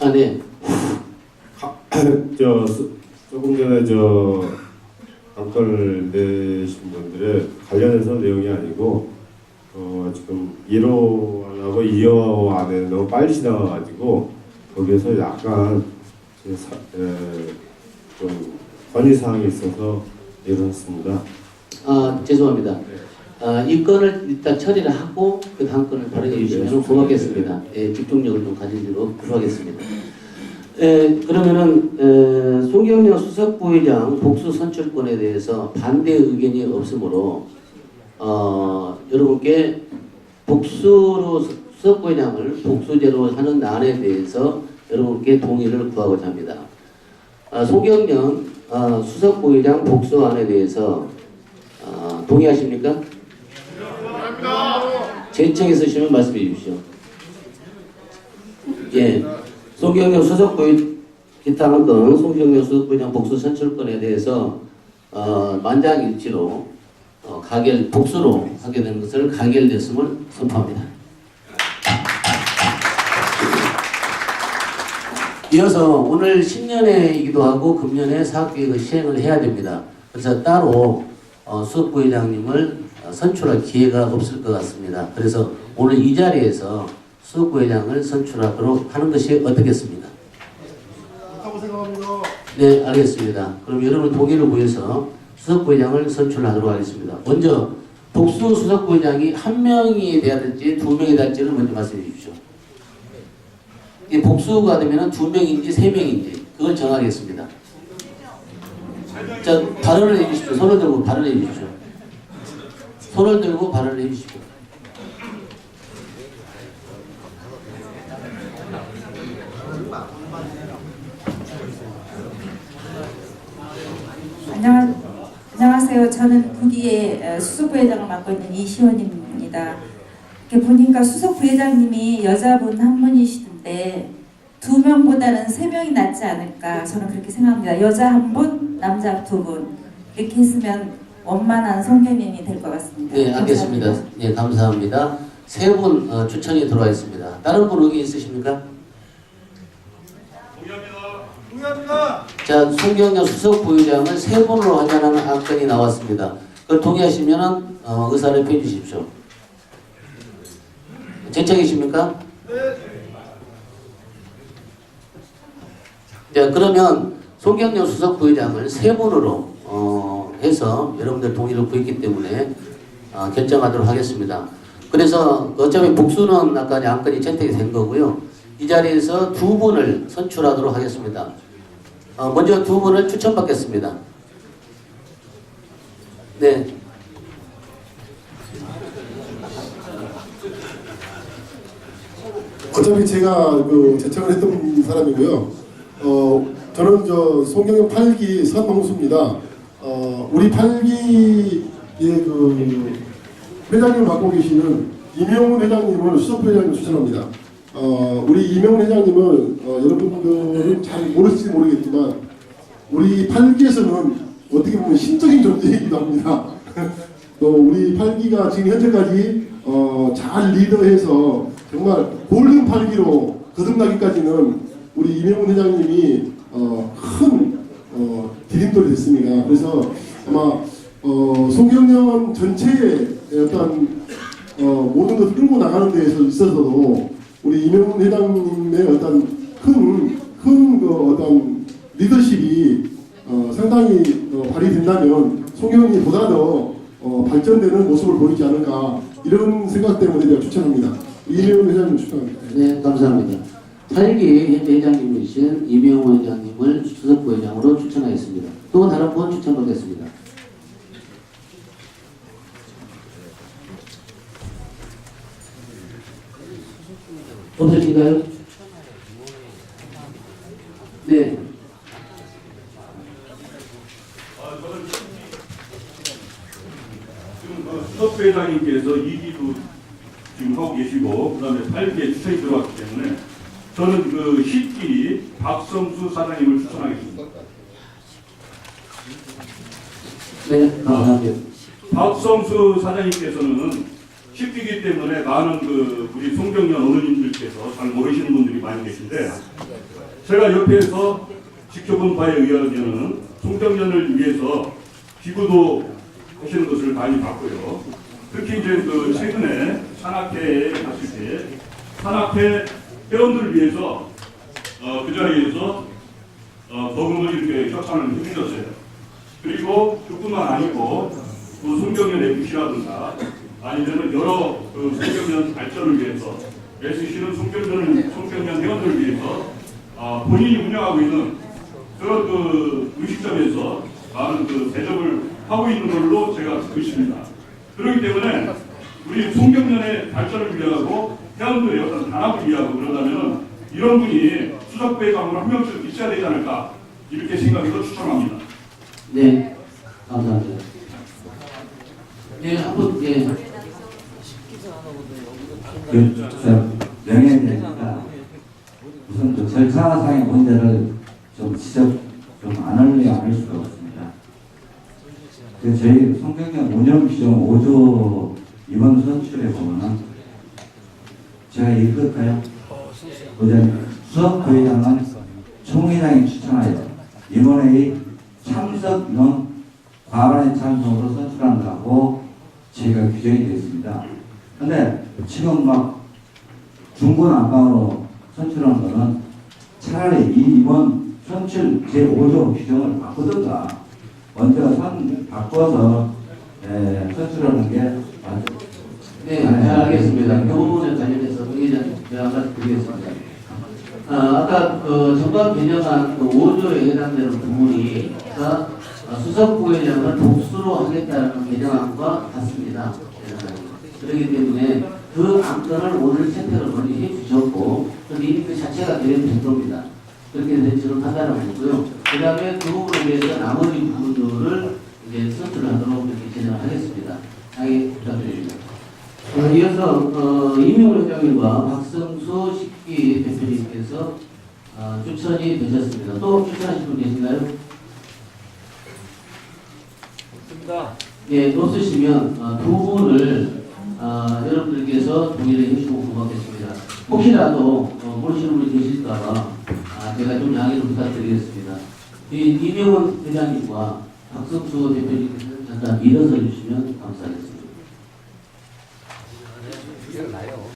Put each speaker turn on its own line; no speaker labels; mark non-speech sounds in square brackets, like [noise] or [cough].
아, 네.
저 수- 조금 전에 저 안건을 내신 분들의 관련해서 내용이 아니고 어 지금 1호 안하고 2호 안에 너무 빨리 지나가가지고 거기에서 약간 그 사- 에, 좀 건의 사항이 있어서 일어났습니다.
아, 죄송합니다. 아, 이 건을 일단 처리를 하고 그 다음 건을 발의해 주시면 고맙겠습니다. 예, 집중력을 좀 가지도록 구하겠습니다. 에, 그러면은 에, 송경련 수석부회장 복수 선출권에 대해서 반대 의견이 없으므로 어, 여러분께 복수로 수- 수석부회장을 복수제로 하는 안에 대해서 여러분께 동의를 구하고자 합니다. 아, 송경련 아, 수석부회장 복수안에 대해서 아, 동의하십니까? 제청에 쓰시면 말씀해 주십시오. 예. 송경영 수석부의 기타 한건 송경영 수석부장 복수 선출권에 대해서 어, 만장일치로 어, 가결 복수로 하게 된 것을 가결됐음을 선포합니다. 이어서 오늘 신년회이기도 하고 금년에 사업계획을 시행을 해야 됩니다. 그래서 따로 어, 수석부회장님을 어, 선출할 기회가 없을 것 같습니다. 그래서 오늘 이 자리에서 수석부회장을 선출하도록 하는 것이 어떻겠습니까?
좋다고 생각합니다.
네, 알겠습니다. 그럼 여러분 동의를 구해서 수석부회장을 선출하도록 하겠습니다. 먼저 복수 수석부회장이 한 명이 돼야 될지 두 명이 될지를 먼저 말씀해 주십시오. 이 복수가 되면 두 명인지 세 명인지 그걸 정하겠습니다. 자, 발언을 해주십시오. 손을 들고 발언을 해주십시오. 손을 들고 해주십시오.
안녕, 안녕하세요. 저는 구기의 어, 수석부회장을 맡고 있는 이시원입니다. 이렇게 보니까 수석부회장님이 여자분 한 분이시던데 두 명보다는 세 명이 낫지 않을까 저는 그렇게 생각합니다. 여자 한 분, 남자 두 분. 이렇게 했으면 원만한 성견인이 될 것 같습니다.
네, 알겠습니다.
감사합니다.
네, 감사합니다. 세분 어, 추천이 들어와 있습니다. 다른 분 의견 있으십니까?
동의합니다.
자, 송경영 수석 부의장을 세 분으로 하자는 안건이 나왔습니다. 그걸 동의하시면 어, 의사를 펴 주십시오. 제청이십니까?
네.
자, 그러면 송경영 수석 부의장을 세 분으로 어, 해서 여러분들 동의를 구했기 때문에 어, 결정하도록 하겠습니다. 그래서 어차피 복수는 아까 안건이 채택이 된 거고요. 이 자리에서 두 분을 선출하도록 하겠습니다. 어, 먼저 두 분을 추천받겠습니다. 네,
어차피 제가 그 제청을 했던 사람이고요. 어 저는 저 송경영 8기 선홍수입니다. 어 우리 8기의 그 회장님을 맡고 계시는 이명훈 회장님을 수석부 회장님 추천합니다. 어 우리 이명훈 회장님은 어, 여러분들은 잘 모르실지 모르겠지만 우리 8기에서는 어떻게 보면 신적인 존재이기도 합니다. [laughs] 또 우리 8기가 지금 현재까지 어, 잘 리더해서 정말 골든 8기로 거듭나기까지는 우리 이명훈 회장님이 어, 큰 어, 디딤돌이 됐습니다. 그래서 아마 어, 송경련 전체의 어떤 어, 모든 것을 끌고 나가는 데에서 있어서도 우리 이명훈 회장님의 어떤 큰, 큰그 어떤 리더십이 어, 상당히 어, 발휘된다면 송경이 보다 더 어, 발전되는 모습을 보이지 않을까 이런 생각 때문에 제가 추천합니다. 이명훈 회장님 추천합니다.
네, 감사합니다. 8기 현재 회장님이신 이명호 회장님을 수석 부 회장으로 추천하겠습니다. 또 다른 분 추천받겠습니다. 없으신가요? 네.
그 수석회장님께서 2기도 지금 하고 계시고 그 다음에 8기에 추천이 들어왔기 때문에 저는 그 10기 박성수 사장님을 추천하겠습니다.
네, 감사합니다.
박성수 사장님께서는 10기이기 때문에 많은 그 우리 송경련 어른님들께서 잘 모르시는 분들이 많이 계신데 제가 옆에서 지켜본 바에 의하면 송정년을 위해서 기부도 하시는 것을 많이 봤고요. 특히 이제 그 최근에 산악회에 갔을 때 산악회 회원들을 위해서 어, 그 자리에서 어, 도움을 이렇게 협찬을 해주셨어요. 그리고 그뿐만 아니고 그 송경련 FC라든가 아니면 여러 그 송경련 발전을 위해서 SC는 송경련을 송경련 회원들을 위해서 아, 본인이 운영하고 있는 그런 그 음식점에서 많은 그 대접을 하고 있는 걸로 제가 듣고 있습니다. 그렇기 때문에 우리 송경련의 발전을 위하고 회원들의 어떤 단합을 위하고 그러다면 이런 분이 수석부회장으로 한 명씩 있어야 되지 않을까 이렇게 생각해서 추천합니다.
네, 감사합니다. 예, 한번 예.
그, 저, 명예회니까 우선 그 절차상의 문제를 좀 지적 좀안 하려 안할 수가 없습니다. 그 저희 성경령 운영 비용 5조 이번 선출에 보면은 제가 읽을까요? 우선 수석 부회장은 총회장이 추천하여 임원회의 참석 인원 과반의 참석으로 선출한다고 저희가 규정이 되어 있습니다. 근데 지금 막 중구난방으로 선출한 거는 차라리 이 이번 선출 제5조 규정을 바꾸든가 먼저 선 바꿔서 에, 선출하는 게 맞죠.
네, 잘 알겠습니다. 그 부분에 관련해서 제가 드리겠습니다. 아, 아까 그 정관 변경안 그 5조에 해당되는 부분이 가 수석 부회장을 복수로 하겠다는 개정안과 같습니다. 그렇기 때문에 그 안건을 오늘 채택을 먼저 해 주셨고 그럼 이미 그 자체가 개정된 겁니다. 그렇게 해서 저는 판단하고 있고요. 그 다음에 그 부분에 대해서 나머지 부분들을 이제 선출을 하도록 이렇게 진행을 하겠습니다. 양해 부탁드립니다. 어, 이어서 어, 이명호 회장님과 식기 대표님께서 어, 추천이 되셨습니다. 또 추천하신 분 계신가요? 없습니다. 예, 없으시면 어, 두 분을 어, 여러분들께서 동의를 해주시고 고맙겠습니다. 혹시라도 어, 모르시는 분이 계실까봐 아, 제가 좀 양해를 부탁드리겠습니다. 이 이명원 회장님과 박성수 대표님께서 잠깐 일어서 주시면 감사하겠습니다.